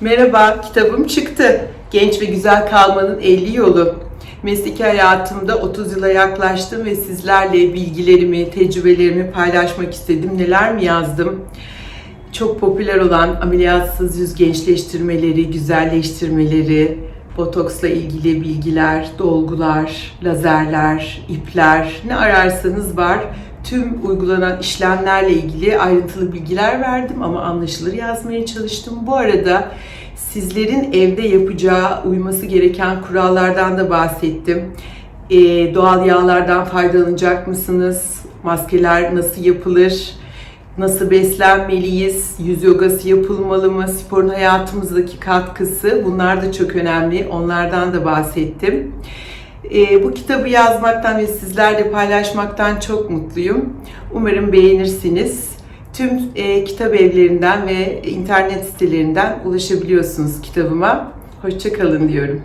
Merhaba, kitabım çıktı. Genç ve Güzel Kalmanın 50 Yolu. Mesleki hayatımda 30 yıla yaklaştım ve sizlerle bilgilerimi, tecrübelerimi paylaşmak istedim. Neler mi yazdım? Çok popüler olan ameliyatsız yüz gençleştirmeleri, güzelleştirmeleri, botoksla ilgili bilgiler, dolgular, lazerler, ipler, ne ararsanız var. Tüm uygulanan işlemlerle ilgili ayrıntılı bilgiler verdim ama anlaşılır yazmaya çalıştım. Bu arada sizlerin evde yapacağı, uyması gereken kurallardan da bahsettim. Ee, doğal yağlardan faydalanacak mısınız? Maskeler nasıl yapılır? Nasıl beslenmeliyiz? Yüz yogası yapılmalı mı? Sporun hayatımızdaki katkısı bunlar da çok önemli. Onlardan da bahsettim. Ee, bu kitabı yazmaktan ve sizlerle paylaşmaktan çok mutluyum. Umarım beğenirsiniz. Tüm e, kitap evlerinden ve internet sitelerinden ulaşabiliyorsunuz kitabıma. Hoşçakalın diyorum.